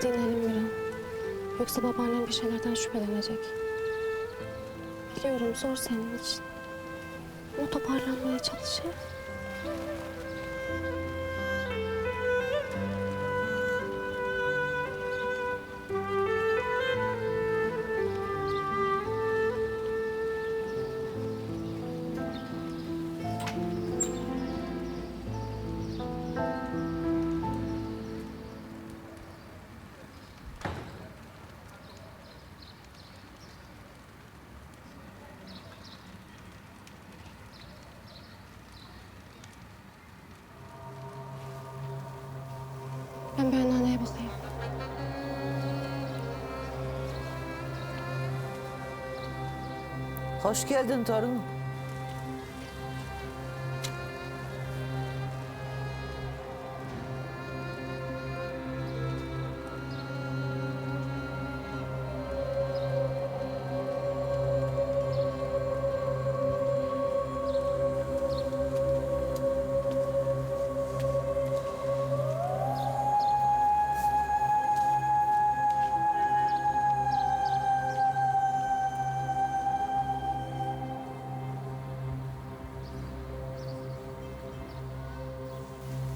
Hadi inelim Miran. Yoksa babaannem bir şeylerden şüphelenecek. Biliyorum zor senin için. O toparlanmaya çalışıyor. Hoş geldin torunum.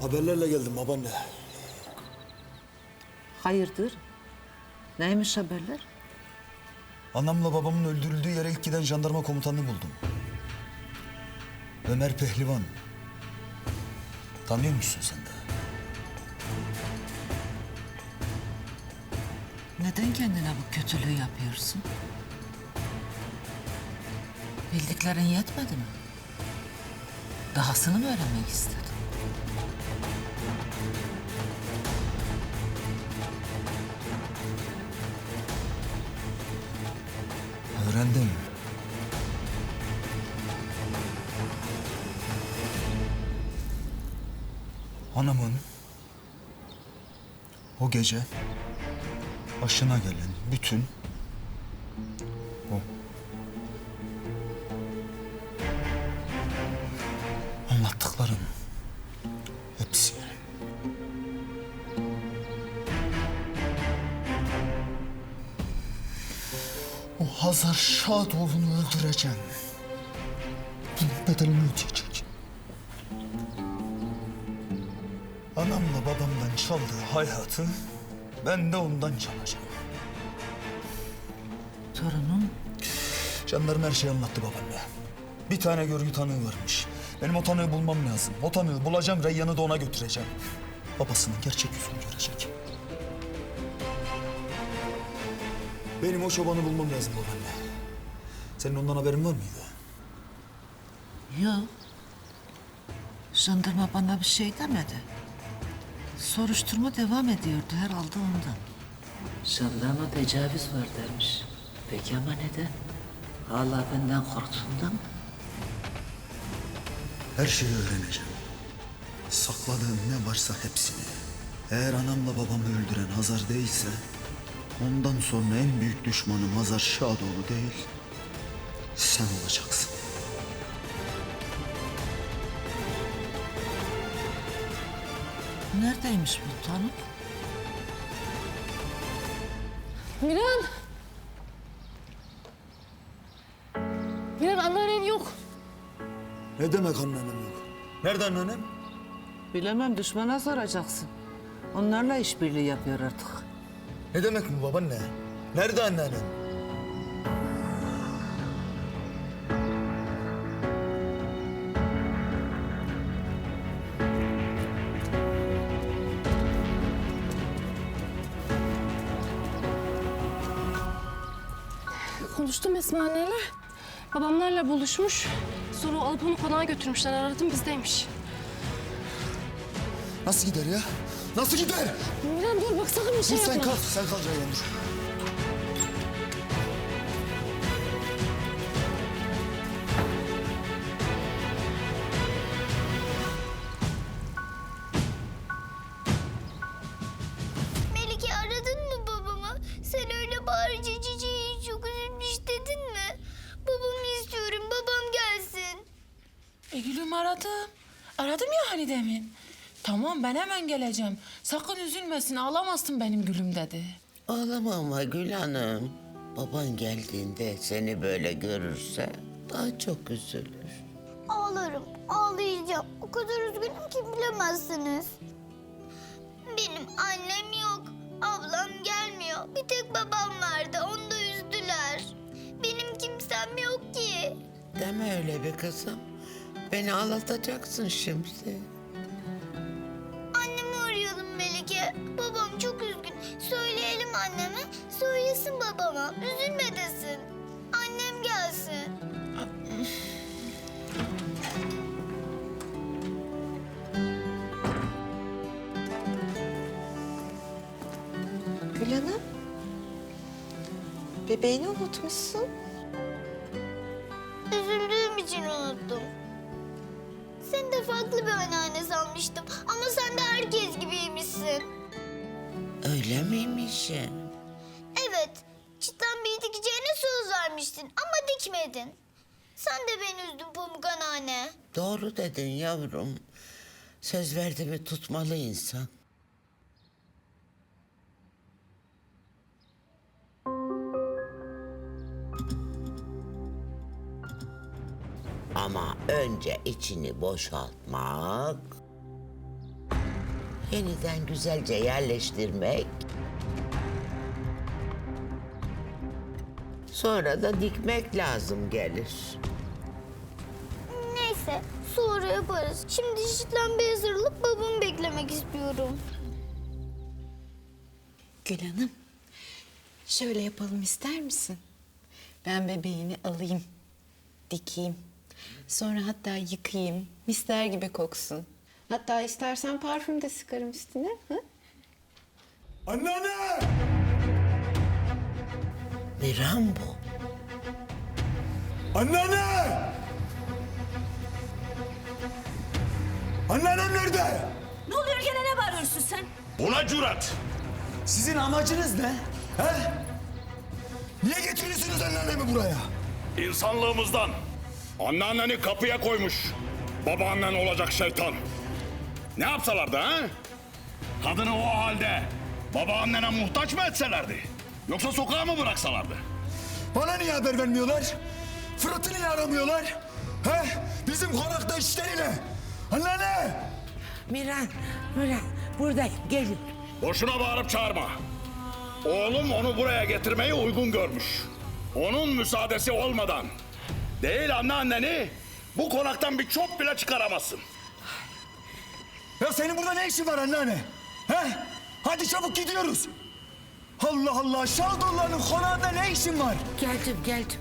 Haberlerle geldim babaanne. Hayırdır? Neymiş haberler? Anamla babamın öldürüldüğü yere ilk giden jandarma komutanını buldum. Ömer Pehlivan. Tanıyor musun sen de? Neden kendine bu kötülüğü yapıyorsun? Bildiklerin yetmedi mi? Dahasını mı öğrenmek istedin? Anamın o gece başına gelen bütün o anlattıkların hepsi O Hazar Şadoğlu'nu öldüreceğim. Bunun bedelini ödeyecek. Çaldığı hayatı ben de ondan çalacağım. Torunum Jandarma her şeyi anlattı babaanne. Bir tane görgü tanığı varmış. Benim o tanığı bulmam lazım. O tanığı bulacağım, Reyyan'ı da ona götüreceğim. Babasının gerçek yüzünü görecek. Benim o çobanı bulmam lazım babaanne. Senin ondan haberin var mıydı? yok. Jandarma bana bir şey demedi. Soruşturma devam ediyordu herhalde ondan. Jandarma tecavüz var dermiş. Peki ama neden? Hala benden korktuğundan mı? Her şeyi öğreneceğim. Sakladığım ne varsa hepsini. Eğer anamla babamı öldüren Hazar değilse... ...ondan sonra en büyük düşmanım Hazar Şadoğlu değil... ...sen olacaksın. Neredeymiş bu tanık? Miran! Miran anneannen yok. Ne demek anneannem yok? Nerede anneannem? Bilemem düşmana soracaksın. Onlarla işbirliği yapıyor artık. Ne demek bu babaanne? Nerede anneannem? Konuştum Esma. Babamlarla buluşmuş. Sonra alıp onu konağa götürmüşler. Aradım bizdeymiş. Nasıl gider ya? Nasıl gider? Miran dur bak sakın bir şey Dur sen yapma. kal, sen kal Reyhan dur. Babam gelsin. Gülüm aradım. Aradım ya hani demin. Tamam ben hemen geleceğim. Sakın üzülmesin ağlamazsın benim gülüm dedi. Ağlama ama Gül Hanım. Baban geldiğinde seni böyle görürse daha çok üzülür. Ağlarım, ağlayacağım. O kadar üzgünüm ki bilemezsiniz. Benim annem yok, ablam gelmiyor. Bir tek babam vardı, onu da üzdüler. Benim kimsem yok ki. Deme öyle be kızım. Beni ağlatacaksın şimdi. Annemi arayalım Melike. Babam çok üzgün. Söyleyelim anneme, söylesin babama. Üzülme desin. Annem gelsin. Gül Hanım. Bebeğini unutmuşsun. Sanmıştım. Ama sen de herkes gibiymişsin. Öyle miymiş? ya? Evet, çitten bir dikeceğine söz vermiştin ama dikmedin. Sen de beni üzdün Pamuk anneanne. Doğru dedin yavrum. Söz verdi mi tutmalı insan. Ama önce içini boşaltmak, yeniden güzelce yerleştirmek, sonra da dikmek lazım gelir. Neyse, sonra yaparız. Şimdi çitlenmeye hazırlık babamı beklemek istiyorum. Gül Hanım. Şöyle yapalım ister misin? Ben bebeğini alayım. Dikeyim. Sonra hatta yıkayayım. Mister gibi koksun. Hatta istersen parfüm de sıkarım üstüne. Hı? Anneanne! Miran bu. Anneanne! Anneannem nerede? Ne oluyor gene ne bağırıyorsun sen? Buna cüret. Sizin amacınız ne? He? Niye getiriyorsunuz anneannemi buraya? İnsanlığımızdan. Anneanneni kapıya koymuş. Babaannen olacak şeytan. Ne yapsalardı ha? Kadını o halde babaannene muhtaç mı etselerdi? Yoksa sokağa mı bıraksalardı? Bana niye haber vermiyorlar? Fırat'ı niye aramıyorlar? He? Bizim konakta işleri ne? Anneanne! Miran, Miran buradayım gelin. Boşuna bağırıp çağırma. Oğlum onu buraya getirmeyi uygun görmüş. Onun müsaadesi olmadan değil anneanneni bu konaktan bir çöp bile çıkaramazsın. Ya senin burada ne işin var anneanne? He? Hadi çabuk gidiyoruz. Allah Allah Şaldoğulları'nın konağında ne işin var? Geldim geldim.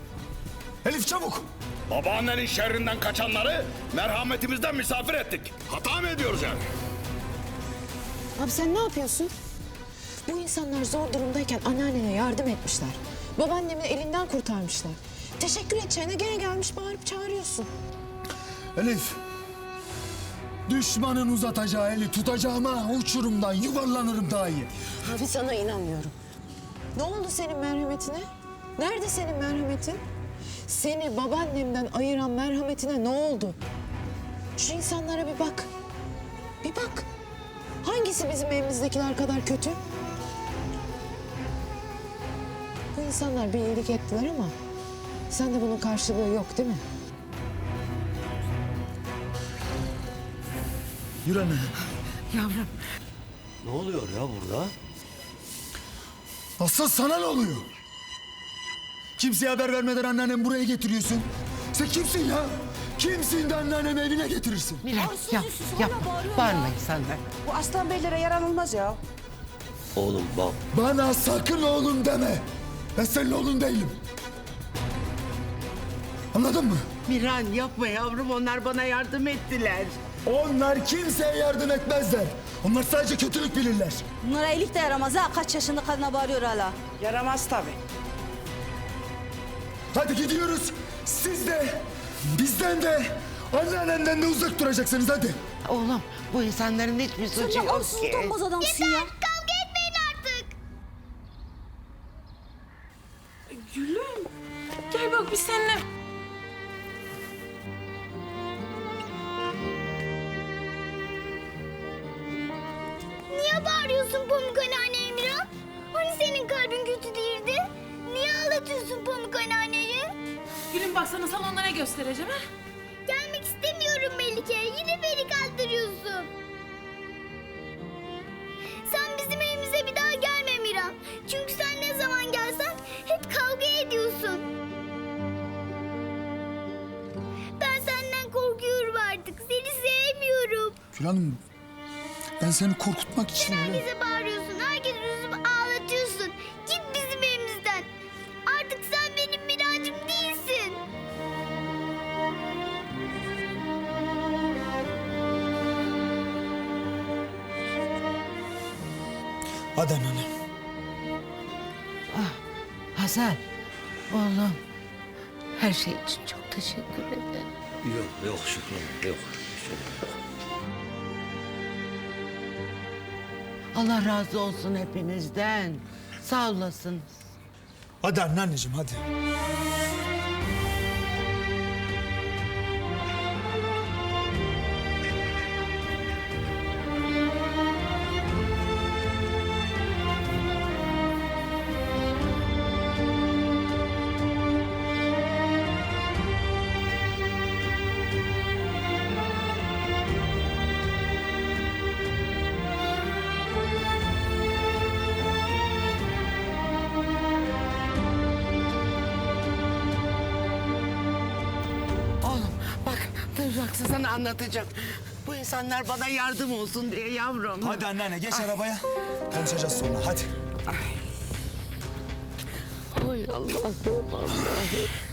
Elif çabuk. Babaannenin şerrinden kaçanları merhametimizden misafir ettik. Hata mı ediyoruz yani? Abi sen ne yapıyorsun? Bu insanlar zor durumdayken anneannene yardım etmişler. Babaannemin elinden kurtarmışlar. Teşekkür edeceğine gene gelmiş bağırıp çağırıyorsun. Elif. Düşmanın uzatacağı eli tutacağıma uçurumdan yuvarlanırım daha iyi. Abi sana inanmıyorum. Ne oldu senin merhametine? Nerede senin merhametin? Seni babaannemden ayıran merhametine ne oldu? Şu insanlara bir bak. Bir bak. Hangisi bizim evimizdekiler kadar kötü? Bu insanlar bir iyilik ettiler ama sende bunun karşılığı yok değil mi? Yürü anne. Yavrum Ne oluyor ya burada? Asıl sana ne oluyor? Kimseye haber vermeden anneannemi buraya getiriyorsun. Sen kimsin ya? Kimsin de anneannemi evine getirirsin? Miran yap, yapma. Bağırmayın senden. Bu aslan beylere yaranılmaz ya. Oğlum bak Bana sakın oğlum deme. Ben senin oğlun değilim. Anladın mı? Miran yapma yavrum onlar bana yardım ettiler. Onlar kimseye yardım etmezler. Onlar sadece kötülük bilirler. Bunlara iyilik de yaramaz ha. Kaç yaşında kadına bağırıyor hala. Yaramaz tabii. Hadi gidiyoruz. Siz de, bizden de, anneannenden de uzak duracaksınız hadi. Oğlum bu insanların hiçbir Sen suçu ne yok ki. utanmaz adamsın ya. Kavga etmeyin artık. Gülüm gel bak biz seninle Niye bağırıyorsun Pamuk anneanne Emirhan? Hani senin kalbin kötü değildi? Niye ağlatıyorsun Pamuk anneanneyi? Gülüm bak sana salonda ne göstereceğim ha? Gelmek istemiyorum Melike. Yine beni kandırıyorsun. Sen bizim evimize bir daha gelme Miran. Çünkü sen ne zaman gelsen hep kavga ediyorsun. Ben senden korkuyorum artık. Seni sevmiyorum. Gül Hanım ben seni korkutmak için... Herkese bağırıyorsun. Herkes üzüp ağlatıyorsun. Git bizim evimizden. Artık sen benim Mirancım değilsin. Hadi anneanne. Hazar, oğlum. Her şey için çok teşekkür ederim. Yok yok Şükran yok. Allah razı olsun hepinizden. Sağ olasın. Hadi anneanneciğim hadi. Bak sana anlatacağım. Bu insanlar bana yardım olsun diye yavrum. Hadi anneanne geç arabaya. Konuşacağız sonra hadi. Oy Allah'ım Allah'ım.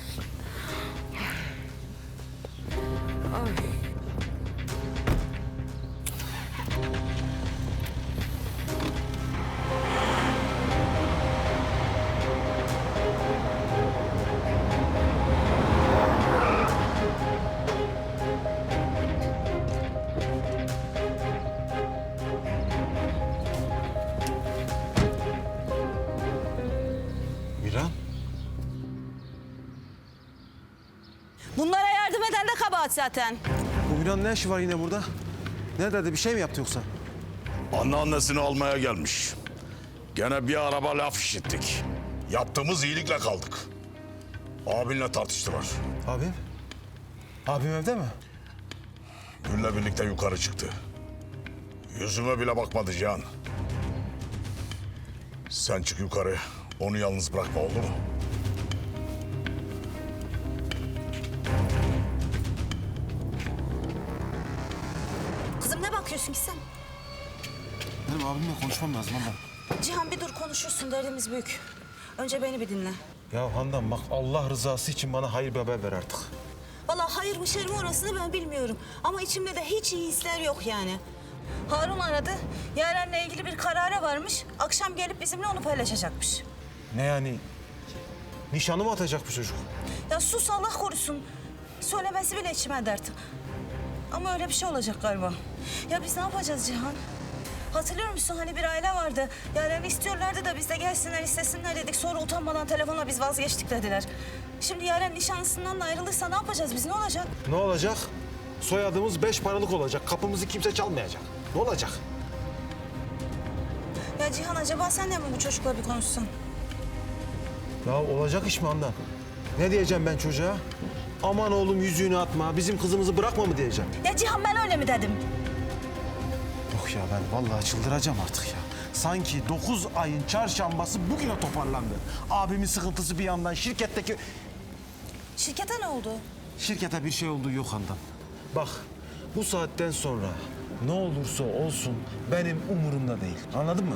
Bunlara yardım eden de kabahat zaten. Bu Miran ne işi var yine burada? Ne dedi bir şey mi yaptı yoksa? Anneannesini almaya gelmiş. Gene bir araba laf işittik. Yaptığımız iyilikle kaldık. Abinle tartıştılar. Abim? Abim evde mi? Gül'le birlikte yukarı çıktı. Yüzüme bile bakmadı Cihan. Sen çık yukarı. Onu yalnız bırakma oldu mu? Kızım ne bakıyorsun ki sen? Benim abimle konuşmam lazım Handan. Cihan bir dur konuşursun derdimiz büyük. Önce beni bir dinle. Ya Handan bak Allah rızası için bana hayır bir haber ver artık. Vallahi hayır mı şer mi orasını ben bilmiyorum. Ama içimde de hiç iyi hisler yok yani. Harun aradı. Yaren'le ilgili bir karara varmış. Akşam gelip bizimle onu paylaşacakmış. Ne yani? Nişanı mı atacak bu çocuk? Ya sus Allah korusun. Söylemesi bile içime dert. Ama öyle bir şey olacak galiba. Ya biz ne yapacağız Cihan? Hatırlıyor musun hani bir aile vardı. Yaren istiyorlardı da biz de gelsinler istesinler dedik. Sonra utanmadan telefonla biz vazgeçtik dediler. Şimdi Yaren nişanlısından da ayrılırsa ne yapacağız biz ne olacak? Ne olacak? Soyadımız beş paralık olacak. Kapımızı kimse çalmayacak. Ne olacak? Ya Cihan acaba sen de mi bu çocukla bir konuşsan? Ya olacak iş mi Handan? Ne diyeceğim ben çocuğa? Aman oğlum yüzüğünü atma, bizim kızımızı bırakma mı diyeceğim? Ya Cihan ben öyle mi dedim? Yok ya ben vallahi çıldıracağım artık ya. Sanki dokuz ayın çarşambası bugüne toparlandı. Abimin sıkıntısı bir yandan, şirketteki... Şirkete ne oldu? Şirkete bir şey olduğu yok Handan. Bak bu saatten sonra ne olursa olsun benim umurumda değil. Anladın mı?